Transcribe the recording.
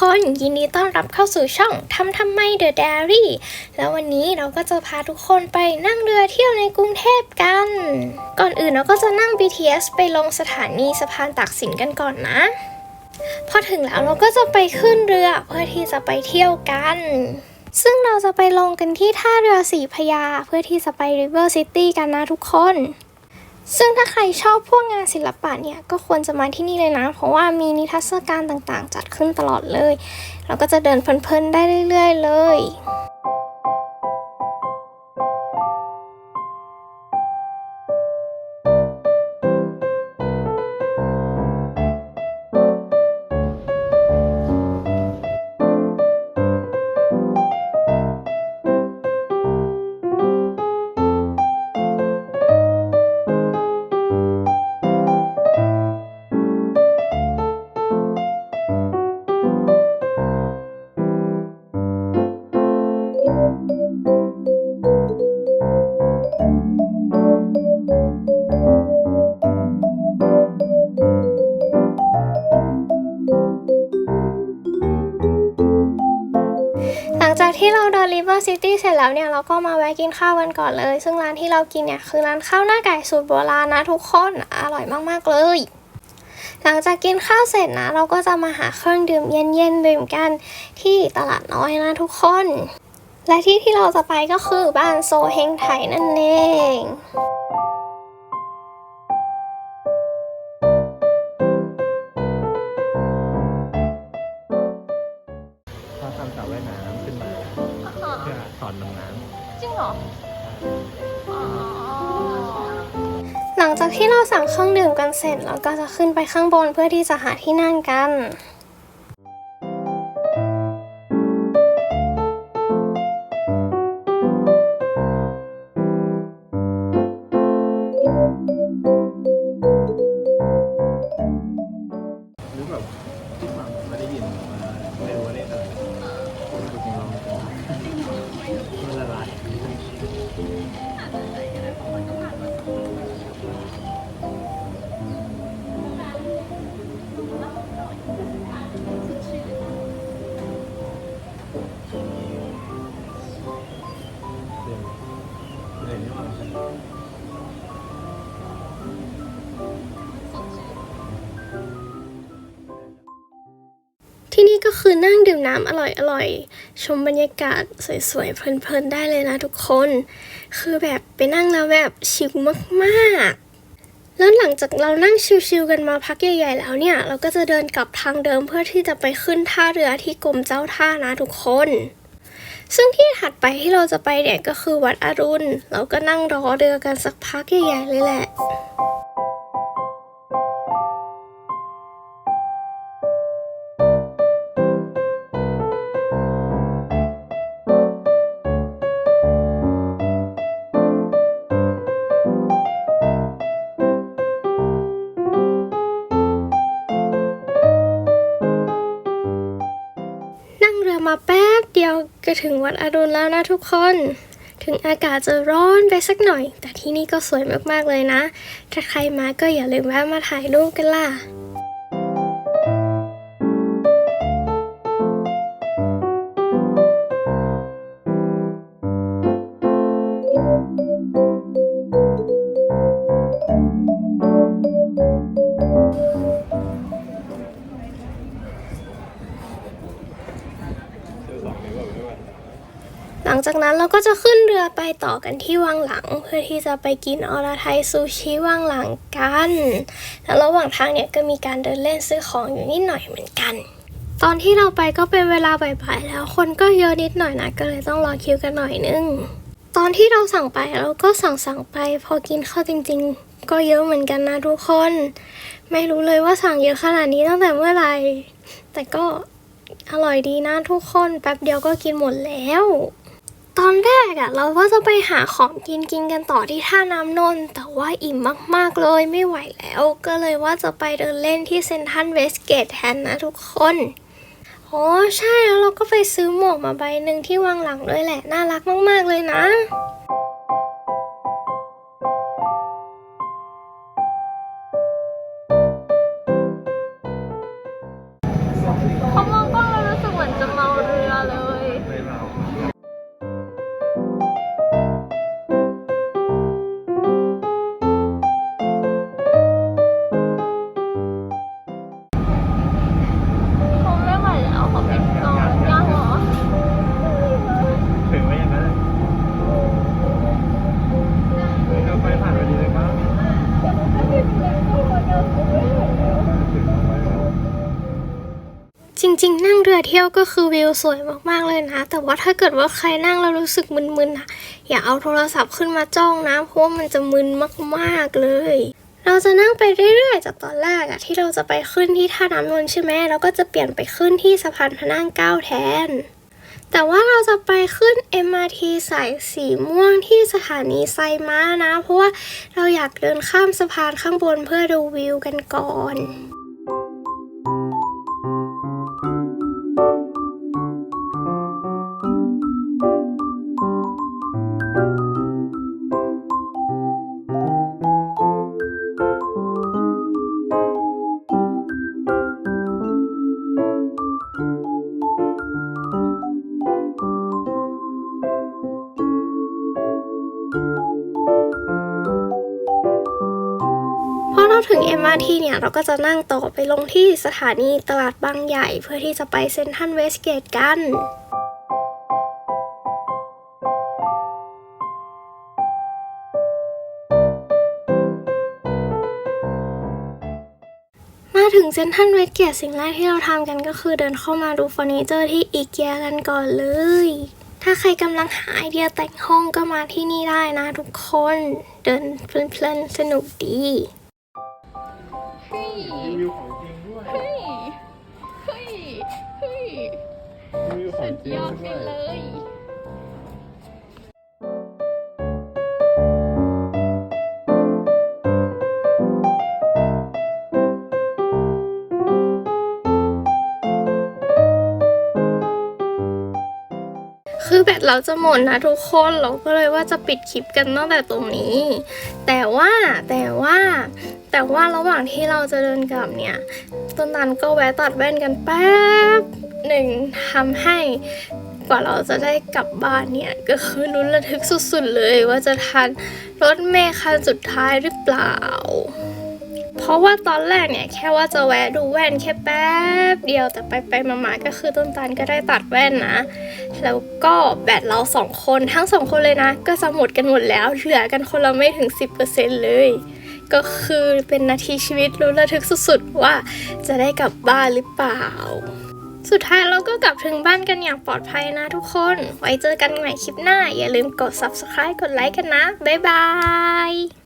คนยินดีต้อนรับเข้าสู่ช่องทำทำไม The Diary แล้ววันนี้เราก็จะพาทุกคนไปนั่งเรือเที่ยวในกรุงเทพกัน ก่อนอื่นเราก็จะนั่ง BTS ไปลงสถานีสะพานตากสินกันก่อนนะ พอถึงแล้วเราก็จะไปขึ้นเรือเพื่อที่จะไปเที่ยวกัน ซึ่งเราจะไปลงกันที่ท่าเรือสีพยาเพื่อที่จะไป River City กันนะทุกคน ซึ่งถ้าใครชอบพวกงานศิลปะเนี่ยก็ควรจะมาที่นี่เลยนะ เพราะว่ามีนิทรรศการต่างๆ จัดขึ้นตลอดเลย เราก็จะเดินเพลินๆได้เรื่อย ๆ เลย เดิน River City เสร็จแล้วเนี่ยเราก็มาแวะกินข้าวกันก่อนเลย ซึ่งร้านที่เรากินเนี่ยคือร้านข้าวหน้าไก่สูตรโบราณนะทุกคนอร่อยมากๆเลยหลังจากกินข้าวเสร็จนะ เราก็จะมาหาเครื่องดื่มเย็นๆดื่มกันที่ตลาดน้อยนะทุกคน และที่ที่เราจะไปก็คือบ้านโซเฮงไถนั่นเอง สอนดำน้จริงเหรออ๋อหลังจากที่เราสั่งเครื่องดื่มกันเสร็จเราก็จะขึ้นไปข้างบนเพื่อที่จะหาที่นั่งกันำหรือแบบที่ฟังไม่ได้ยิน ที่นี่ก็คือนั่งดื่มน้ำอร่อยๆ ชมบรรยากาศสวยๆ เพลินๆ ได้เลยนะทุกคน คือแบบไปนั่งแล้วแบบชิลมากๆ แล้วหลังจากเรานั่งชิวๆกันมาพักใหญ่ๆแล้วเนี่ย เราก็จะเดินกลับทางเดิมเพื่อที่จะไปขึ้นท่าเรือที่กรมเจ้าท่านะทุกคน ซึ่งที่ถัดไปที่เราจะไปเนี่ยก็คือวัดอรุณ เราก็นั่งรอเรือกันสักพักใหญ่ๆเลยแหละ ก็ถึงวัดอรุณแล้วนะทุกคน ถึงอากาศจะร้อนไปสักหน่อย แต่ที่นี่ก็สวยมากๆเลยนะ ถ้าใครมาก็อย่าลืมแวะมาถ่ายรูปกันล่ะ จากนั้นเราก็จะขึ้นเรือไปต่อกันที่วังหลัง เพื่อที่จะไปกินอรไทยซูชิวังหลังกัน แล้วระหว่างทางเนี่ยก็มีการเดินเล่นซื้อของอยู่นิดหน่อยเหมือนกัน ตอนที่เราไปก็เป็นเวลาบ่ายๆแล้วคนก็เยอะนิดหน่อยนะก็เลยต้องรอคิวกันหน่อยนึง ตอนที่เราสั่งไปเราก็สั่งสั่งไป พอกินข้าวจริง ๆ ก็เยอะเหมือนกันนะทุกคน ไม่รู้เลยว่าสั่งเยอะขนาดนี้ตั้งแต่เมื่อไหร่แต่ก็อร่อยดีนะทุกคน แป๊บเดียวก็กินหมดแล้ว ตอนแรกอะเราก็จะไปหาของกินกินกันต่อที่ท่าน้ำนนท์แต่ว่าอิ่มมากๆเลยไม่ไหวแล้ว ก็เลยว่าจะไปเดินเล่นที่เซนทรัลเวสเกตแทนนะทุกคนอ๋อใช่แล้วเราก็ไปซื้อหมวกมาใบหนึ่งที่วางหลังด้วยแหละ น่ารักมาก ๆ เลยนะ จริง ๆ นั่งเรือเที่ยวก็คือวิวสวยมากๆเลยนะ แต่ว่าถ้าเกิดว่าใครนั่งแล้วรู้สึกมึนๆอะอย่าเอาโทรศัพท์ขึ้นมาจ้องนะ เพราะว่ามันจะมึนมากๆเลย เราจะนั่งไปเรื่อยๆ จากตอนแรกอะที่เราจะไปขึ้นที่ท่าน้ำนนท์ใช่ไหมเราก็จะเปลี่ยนไปขึ้นที่สะพานพระนั่งเก้าแทน แต่ว่าเราจะไปขึ้น MRT สายสีม่วงที่สถานีไซม้านะ เพราะว่าเราอยากเดินข้ามสะพานข้างบนเพื่อดูวิวกันก่อน ถึง MRT เนี่ย เราก็จะนั่งต่อไปลงที่สถานีตลาดบางใหญ่ เพื่อที่จะไปเซ็นทรัลเวสเกตกันมาถึงเซ็นทรัลเวสเกตสิ่งแรกที่เราทำกันก็คือเดินเข้ามาดูเฟอร์นิเจอร์ที่อีเกียกันก่อนเลย ถ้าใครกำลังหาไอเดียแต่งห้องก็มาที่นี่ได้นะทุกคน เดินเพลินๆสนุกดี ยอดด้ไปวยเลย เราจะหมดนะทุกคนเราก็เลยว่าจะปิดคลิปกันตั้งแต่ตรงนี้ แต่ว่าแต่ว่า แต่ว่าระหว่างที่เราจะเดินกลับเนี่ยต้นนันก็แวะตัดแว่นกันแป๊บหนึ่งทำให้กว่าเราจะได้กลับบ้านเนี่ย ก็คือลุ้นระทึกสุดๆเลยว่าจะทันรถเมล์คันสุดท้ายหรือเปล่า เพราะว่าตอนแรกเนี่ยแค่ว่าจะแวะดูแว่นแค่แป๊บเดียวแต่ไปไปมาๆก็คือต้นตาลก็ได้ตัดแว่นนะ แล้วก็แบตเราสองคนทั้งสองคนเลยนะ ก็จะหมดกันหมดแล้ว เหลือกันคนละไม่ถึง 10%เลย ก็คือเป็นนาทีชีวิตรู้นระทึกสุดๆว่าจะได้กลับบ้านหรือเปล่า สุดท้ายเราก็กลับถึงบ้านกันอย่างปลอดภัยนะทุกคน ไว้เจอกันใหม่คลิปหน้า อย่าลืมกด subscribe กดไลค์กันนะ บ๊ายบาย